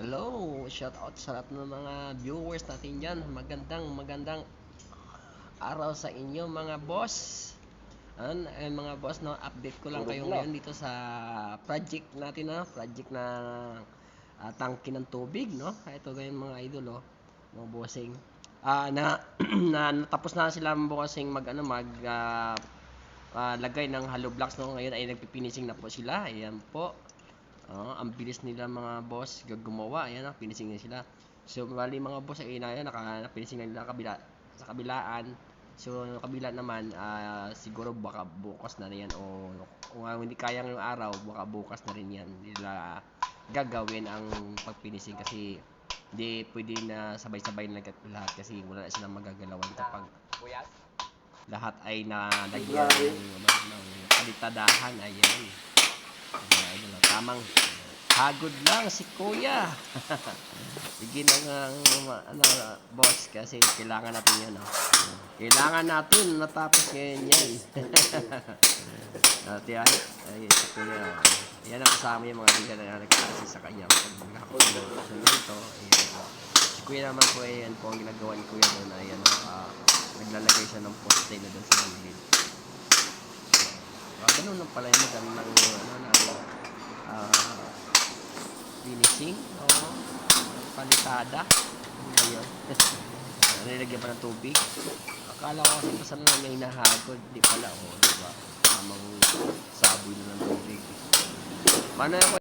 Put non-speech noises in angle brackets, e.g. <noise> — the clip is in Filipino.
Hello, shout out sa lahat ng mga viewers natin dyan. Magandang, magandang araw sa inyo mga boss. Ano, eh, mga boss, no, update ko lang kayo ngayon dito sa project natin, no, project na ah, tangke ng tubig, no. Ito ganyan mga idol, oh, mga bossing. Ah, na, <clears throat> na natapos na sila mga bossing mag ano mag ah, ah, lagay ng hollow blocks no ngayon ay nagpipinising na po sila ayan po Oo, ang bilis nila mga boss gumawa. Ayan, ah, finishing na sila. So, bali mga boss ay na yan, naka finishing na nila kabila, sa kabilaan. So, yung kabila naman, ah, siguro baka bukas na rin yan o kung ah, hindi kaya ngayong araw, baka bukas na rin yan nila gagawin ang pag-finishing kasi hindi pwede na sabay-sabay na lahat lahat kasi wala na silang magagalawan kapag lahat ay nalagyan ng, ng kalitadahan. Ayan. Ayan, ayun lang. Tamang hagod lang si Kuya. Bigyan ng uh, ano, boss kasi kailangan natin yun. Oh. Kailangan natin natapos ngayon yan. <laughs> At yan, ay, si Kuya. Yan ang kasama yung mga biga na nagkasi sa kanya. Pag nakapag ng semento, ayan. Si Kuya naman po, ayan po ang ginagawa ni Kuya doon. Ayan, ah, naglalagay siya ng poste na doon sa gilid. Ah, ganun lang pala yung magandang ano na ah finishing. O palitada ano ba yun nilagyan pa ng tubig? Akala ko kasi basta na lang yung nahagod. Di pala o di ba? Tamang saboy na ng tubig. Paano ako